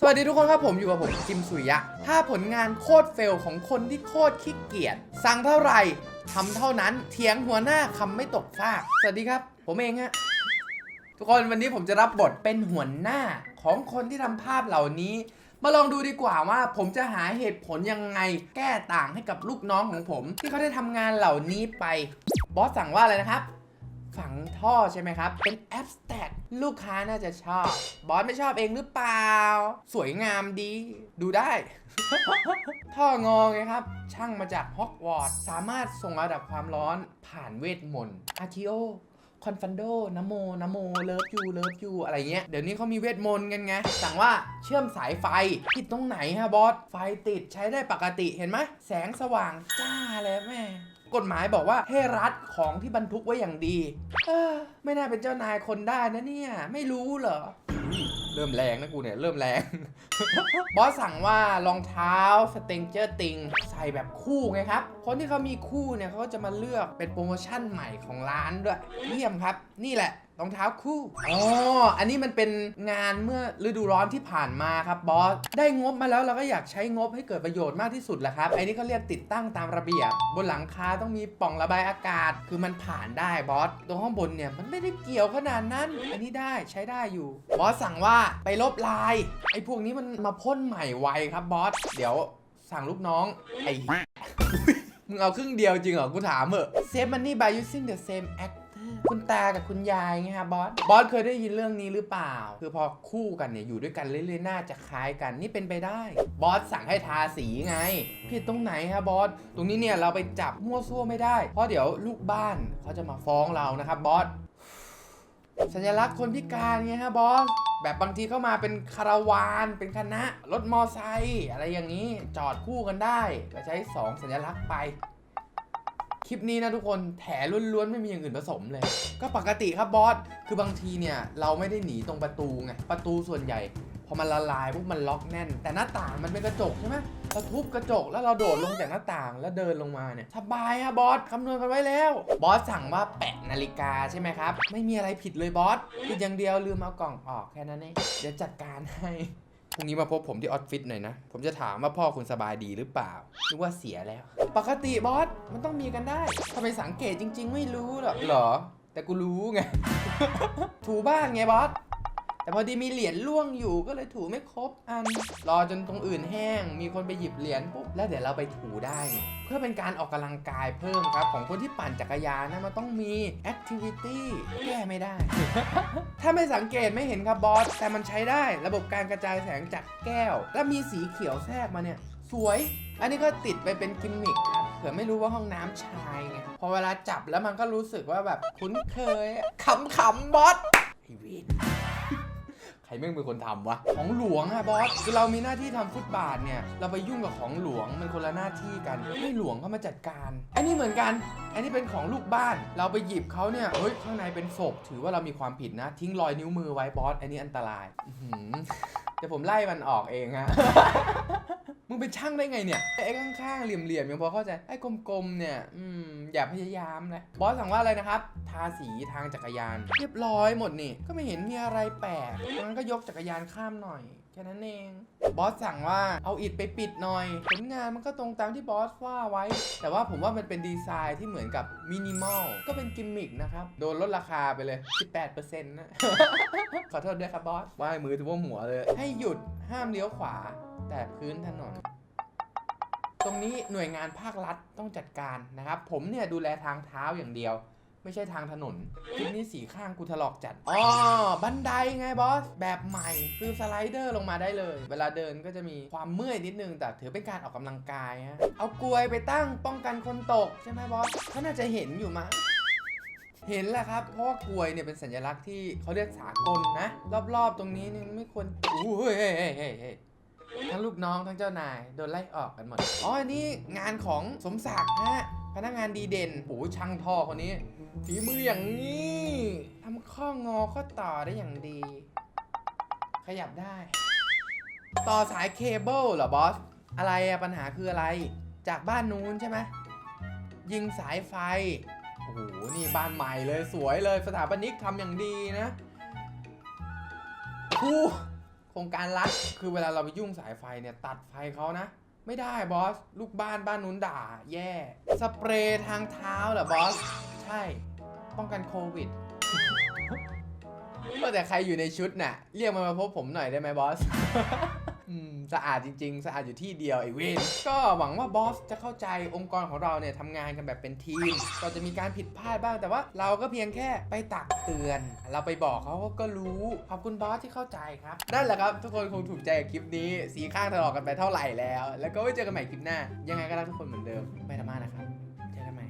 สวัสดีทุกคนครับผมอยู่กับผมจิมสุริยะ ถ้าผลงานโคตรเฟลของคนที่โคตรขี้เกียจสั่งเท่าไหร่ทำเท่านั้นเถียงหัวหน้าคำไม่ตกฟาก สวัสดีครับ ผมเองฮะทุกคนวันนี้ผมจะรับบทเป็นหัวหน้าของคนที่ทำภาพเหล่านี้ มาลองดูดีกว่าว่า ผมจะหาเหตุผลยังไง แก้ต่างให้กับลูกน้องของผม ที่เขาได้ทำงานเหล่านี้ไปบอสสั่งว่าอะไรนะครับ ฝังท่อใช่ไหมครับ เป็นแอปสแต็กลูกค้าน่าจะชอบ บอสไม่ชอบเองหรือเปล่า สวยงามดีดูได้ ท่องอไงครับ ช่างมาจากฮอกวอตส์สามารถส่งระดับความร้อนผ่านเวทมนต์อาทิโอคอนฟันโดนโมนโม เลิฟยู เลิฟยู อะไรเงี้ย เดี๋ยวนี้เขามีเวทมนต์กันไง สั่งว่าเชื่อมสายไฟผิดตรงไหนฮะบอส ไฟติดใช้ได้ปกติ เห็นไหม แสงสว่างจ้าเลยแม่ กฎหมายบอกว่าให้รัดของที่บรรทุกไว้อย่างดี เออ ไม่น่าเป็นเจ้านายคนได้นะเนี่ย ไม่รู้เหรอ เริ่มแรงนะกูเนี่ย เริ่มแรง บอสสั่งว่ารองเท้าสเตงเจอร์ติงใส่แบบคู่ไงครับ คนที่เขามีคู่เนี่ยเขาก็จะมาเลือกเป็นโปรโมชั่นใหม่ของร้านด้วยเยี่ยมครับ นี่แหละ รองเท้าคู่อ๋ออันนี้มันเป็นงานเมื่อฤดูร้อนที่ผ่านมาครับบอส ได้งบมาแล้วเราก็อยากใช้งบให้เกิดประโยชน์มากที่สุดแหละครับ ไอ้นี่เขาเรียกติดตั้งตามระเบียบ บนหลังคาต้องมีปล่องระบายอากาศ คือมันผ่านได้บอส ตรงข้างบนเนี่ยมันไม่ได้เกี่ยวขนาดนั้น อันนี้ได้ใช้ได้อยู่ บอสสั่งว่าไปลบลาย ไอ้พวกนี้มันมาพ่นใหม่ไวครับบอส เดี๋ยวสั่งลูกน้องไอ้มึงเอาครึ่งเดียวจริงเหรอ กูถามเหอะ Save money by using the same actor คุณตากับคุณยายไงฮะบอส บอสเคยได้ยินเรื่องนี้หรือเปล่า คือพอคู่กันเนี่ยอยู่ด้วยกันเรื่อยๆน่าจะคล้ายกันนี่เป็นไปได้ บอสสั่งให้ทาสีไง ผิดตรงไหนฮะบอส ตรงนี้เนี่ยเราไปจับมั่วซั่วไม่ได้ เพราะเดี๋ยวลูกบ้านเขาจะมาฟ้องเรานะครับบอส สัญลักษณ์คนพิการไงฮะบอสแบบบางทีเข้ามาเป็นคาราวานเป็นคณะรถมอไซค์อะไรอย่างนี้จอดคู่กันได้ก็ใช้ 2 สัญลักษณ์ไป คลิปนี้นะทุกคนแถล้วนๆไม่มีอย่างอื่นผสมเลย ก็ปกติครับบอส คือบางทีเนี่ยเราไม่ได้หนีตรงประตูไง ประตูส่วนใหญ่ พอมันละลายปุ๊บมันล็อกแน่น แต่หน้าต่างมันเป็นกระจกใช่ไหมเราทุบกระจกแล้วเราโดดลงจากหน้าต่างแล้วเดินลงมาเนี่ยสบายอะบอสคำนวณกันไว้แล้ว บอสสั่งว่าแปะนาฬิกาใช่ไหมครับ ไม่มีอะไรผิดเลยบอสผิดอย่างเดียวลืมเอากล่องออกแค่นั้นเองเดี๋ยวจัดการให้ พรุ่งนี้มาพบผมที่ออฟฟิศหน่อยนะ ผมจะถามว่าพ่อคุณสบายดีหรือเปล่า หรือว่าเสียแล้ว ปกติบอส มันต้องมีกันได้ทำไมสังเกตจริง ๆ ไม่รู้หรอกเหรอ แต่กูรู้ไง ถูบ้านไงบอส แต่พอดีมีเหรียญล่วงอยู่ก็เลยถูไม่ครบอัน รอจนตรงอื่นแห้ง มีคนไปหยิบเหรียญปุ๊บแล้วเดี๋ยวเราไปถูได้ เพื่อเป็นการออกกำลังกายเพิ่มครับ ของคนที่ปั่นจักรยานนะมันต้องมีแอคทิวิตี้แก้ไม่ได้ ถ้าไม่สังเกตไม่เห็นครับบอส แต่มันใช้ได้ระบบการกระจายแสงจากแก้ว และมีสีเขียวแทรกมาเนี่ย สวย อันนี้ก็ติดไปเป็นกิมมิคครับเผื่อไม่รู้ว่าห้องน้ำชายไงพอเวลาจับแล้วมันก็รู้สึกว่าแบบคุ้นเคยขำๆบอส แม่งเป็นคนทำวะ ของหลวงอะบอส คือเรามีหน้าที่ทำฟุตบาทเนี่ย เราไปยุ่งกับของหลวงมันคนละหน้าที่กันให้หลวงเขามาจัดการ อันนี้เหมือนกัน อันนี้เป็นของลูกบ้าน เราไปหยิบเขาเนี่ย เฮ้ย ข้างในเป็นศพ ถือว่าเรามีความผิดนะ ทิ้งรอยนิ้วมือไว้บอส อันนี้อันตรายอื้อหือเดี๋ยวผมไล่มันออกเองฮะ งเป็นช่างได้ไงเนี่ยไอ้ข้างๆเหลี่ยมๆยังพอเข้าใจไอ้กลมๆเนี่ยอืมอย่าพยายามเลยบอสสั่งว่าอะไรนะครับ ทาสีทางจักรยาน เรียบร้อยหมดนี่ ก็ไม่เห็นมีอะไรแปลกงั้นก็ยกจักรยานข้ามหน่อยแค่นั้นเอง บอสสั่งว่าเอาอิฐไปปิดหน่อย ผลงานมันก็ตรงตามที่บอสว่าไว้ แต่ว่าผมว่ามันเป็นดีไซน์ที่เหมือนกับมินิมอลก็เป็นกิมมิกนะครับ โดนลดราคาไปเลย 18%นะขอโทษด้วยครับบอสว่ายมือถือว่าหัวเลย ให้หยุดห้ามเลี้ยวขวา แต่พื้นถนน ตรงนี้หน่วยงานภาครัฐต้องจัดการนะครับ ผมเนี่ยดูแลทางเท้าอย่างเดียว ไม่ใช่ทางถนนคลิปนี้สีข้างกูถลอกจัดอ๋อบันไดไงบอส แบบใหม่คือสไลเดอร์ลงมาได้เลย เวลาเดินก็จะมีความเมื่อยนิดนึง แต่ถือเป็นการออกกำลังกายฮะเอากลวยไปตั้งป้องกันคนตกใช่ไหมบอสเขาน่าจะเห็นอยู่มั้งเห็นแหละครับ เพราะว่ากลวยเนี่ยเป็นสัญลักษณ์ที่เขาเรียกสากลนะ รอบๆตรงนี้นี่ไม่ควรอู้เฮ้ยเฮ้ยเฮ้ย ทั้งลูกน้องทั้งเจ้านายโดนไล่ออกกันหมด อ๋อ อันนี้งานของสมศักดิ์ฮะ พนักงานดีเด่นโหช่างท่อคนนี้ ฝีมืออย่างนี้ทำข้องอข้อต่อได้อย่างดี ขยับได้ ต่อสายเคเบิลเหรอบอส อะไรอะปัญหาคืออะไร จากบ้านนู้นใช่ไหม ยิงสายไฟ โอ้โห นี่บ้านใหม่เลยสวยเลยสถาปนิกทำอย่างดีนะคู่ ครงการรัฐคือเวลาเราไปยุ่งสายไฟเนี่ยตัดไฟเขานะ ไม่ได้บอส ลูกบ้านบ้านนู้นด่า แย่ สเปรย์ทางเท้าเหรอบอส ใช่ ป้องกันโควิดก็แต่ใครอยู่ในชุดน่ะ เรียกมันมาพบผมหน่อยได้ไหมบอส อืมสะอาดจริง ๆ สะอาดอยู่ที่เดียวไอ้เวนก็หวังว่าบอสจะเข้าใจองค์กรของเราเนี่ยทำงานกันแบบเป็นทีม ก็จะมีการผิดพลาดบ้างแต่ว่าเราก็เพียงแค่ไปตักเตือน เราไปบอกเขาก็รู้ขอบคุณบอสที่เข้าใจครับนั่นแหละครับ ทุกคนคงถูกใจกับคลิปนี้สีข้างถลอกกันไปเท่าไหร่แล้ว แล้วก็ไว้เจอกันใหม่คลิปหน้า ยังไงก็รักทุกคนเหมือนเดิมไม่ธรรมะนะครับเจอกันใหม่